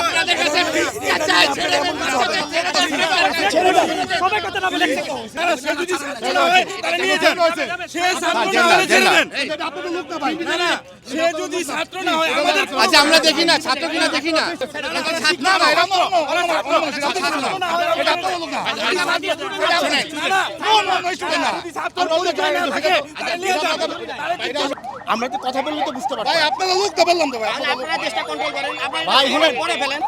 আপনাদের কাছে ভিক্ষা চাই ছেড়ে দেন বাচ্চাদের, ছেড়ে দেন, ছেড়ে দেন। সে যদি ছাত্র হয় তাহলে নিয়ে যান। সে ছাত্র না হলে ছেড়ে দেন। না না সে যদি ছাত্র না হয় আমাদের আচ্ছা আমরা দেখি না ছাত্র কিনা দেখি না। ছাত্র আমরা তো কথা বললে তো বুঝতে পারব ভাই আপনারা লোক তো বললাম তো ভাই। আপনারা চেষ্টা কন্ট্রোল করেন। আপনারা। পরে ফেলেন।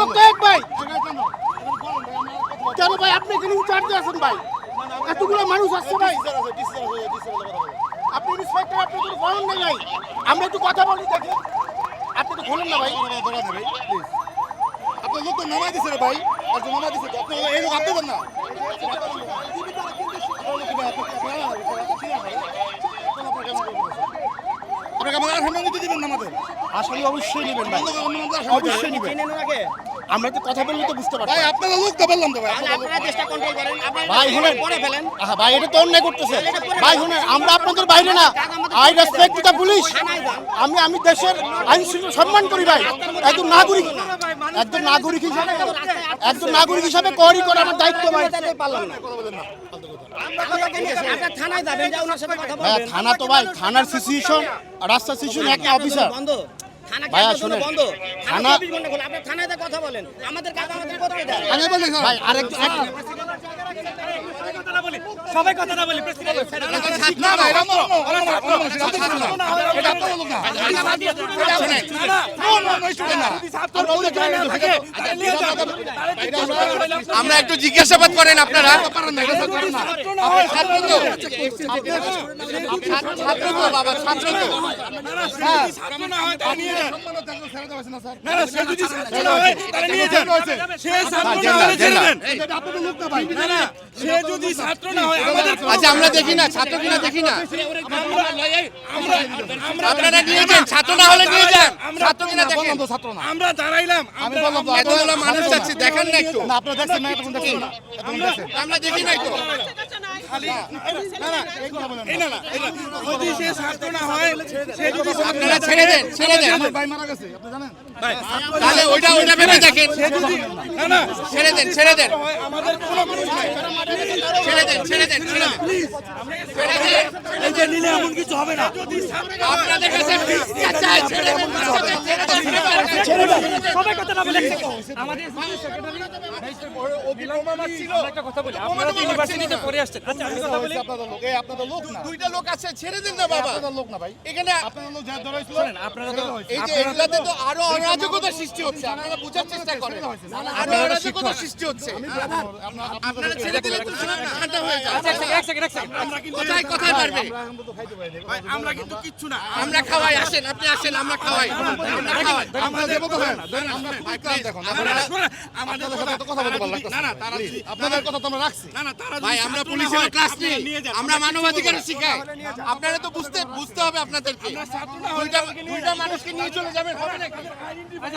রক্ত এক ভাই। কেন ভাই, আপনি এখানে ইনচার্জে আছেন ভাই? এতগুলো মানুষ আসছে ভাই। আপনি ইন্সপেক্টর আপনি কোনো ফোন নেই ভাই। আমরা একটু কথা বলি, দেখি। আপনি তো খোলেন না ভাই। আপনার লোক তো নামাই দিছে ভাই। একজন নামাই দিছে তো আপনি এই লোক আপনি না। আপনাকে আমাদের সামনে নিতে দিবেন না আমাদের। আসলে অবশ্যই নেবেন ভাই। অবশ্যই নেবেন। আমরা তো কথা বললে তো বুঝতে পারছি ভাই আপনারা লোক তো বললাম তো ভাই। আপনারা দেশটা কন্ট্রোল করেন। ভাই, শুনেন। পরে ফেলেন। আহা, ভাই এটা তো অন্যায় করতেছে। ভাই শুনেন আমরা আপনাদের বাইরে না। আই রেসপেক্ট দ্য পুলিশ আমি আমি দেশের আইন শৃঙ্খলা সম্মান করি ভাই। একজন নাগরিক। একজন নাগরিক হিসাবে একজন নাগরিক হিসাবে করি করা আমার দায়িত্ব ভাই। পারলাম না। আপনারা কেন গেছেন? আপনারা থানায় যাবেন যা ওনার সাথে কথা হ্যাঁ বলবেন। থানা তো ভাই থানার সিচুয়েশন রাস্তা সিচুয়েশন একটা অফিসার ভাইয়া, কাজ বন্ধ। থানা থানা- 24 ঘণ্টা খোলা। আপনি থানায় যা কথা বলেন। আমাদের কাজ আমাদের কথা দেন আগে বলেন ভাই আরেক এক- সবাই কথা না বলি প্রেসিডেন্ট না না এটা তো ছাত্র না এটা আপনার লোক না আমরা একটু জিজ্ঞাসাবাদ করেন আপনারা ছাত্র তো বাবা ছাত্র তো না না সে যদি ছাত্র না হয় আচ্ছা আমরা দেখি না ছাত্র কিনা দেখি না। আমরা আমরা আপনারা নিয়ে যান ছাত্র না হলে নিয়ে যান। ছাত্র কিনা দেখেন। ছাত্র না আমরা দাঁড়াইলাম আমি বললাম তো, এতগুলো মানুষ যাচ্ছে দেখেন না একটু। না, আপনারা দেখছেন না এখন দেখি না এখন দেখছেন আমরা না এই না না যদি সে ছাত্র না। হয় সে যদি আপনারা ছেড়ে দেন ছেড়ে দেন। ভাই মারা গেছে। আপনি জানেন তাহলে ওইটা ওইটা ভেবে দেখেন। না না ছেড়ে দেন ছেড়ে দেন। আমাদের কোনো কোনো নাই। ছেড়ে দেন ছেড়ে দেন ছেড়ে দেন। ছেড়ে দেন। এই যে নিলে এমন কিছু হবে না। আপনাদের কাছে ভিক্ষা চাই ছেড়ে দেন ছেড়ে দেন, ছেড়ে দাও সবাই কথা না বলে আমাদের একটা কথা বলি। আপনারা তো ইউনিভার্সিটিতে পড়ে আসছেন। আচ্ছা আমি কথা বলি আপনাদের লোক। এই আপনাদের লোক না। দুইটা লোক আছে ছেড়ে দিন না বাবা। আপনাদের লোক না ভাই। এখানে আপনাদের লোক যা ধরা হয়েছিল। আপনারা তো এই যে এগুলাতে তো আরও অরাজকতা সৃষ্টি হচ্ছে। আপনারা বোঝার চেষ্টা করেন। আরও অরাজকতা সৃষ্টি হচ্ছে। আপনারা ছেড়ে দিলে তো সব হয়ে যায়। এক সেকেন্ড এক সেকেন্ড আমরা কিন্তু কোথায় কোথায় পারবে ভাই, আমরা কিন্তু কিচ্ছু না। আমরা খাওয়াই আসেন আপনি আসেন আমরা খাওয়াই। আমরা খাওয়াই। আমরা দেবো কোথায় আমরা খুবই ক্লান্ত এখন আমাদের সাথে কথা বলতে ভালো না না তারা আপনাদের কথা তো আমরা রাখছি। না না তারা ভাই আমরা পুলিশের ক্লাস নিই। আমরা মানবাধিকার শিখাই। আপনারা তো বুঝতে বুঝতে হবে আপনাদেরকে। দুইটা দুইটা মানুষকে নিয়ে চলে যাবেন হবে নাকি?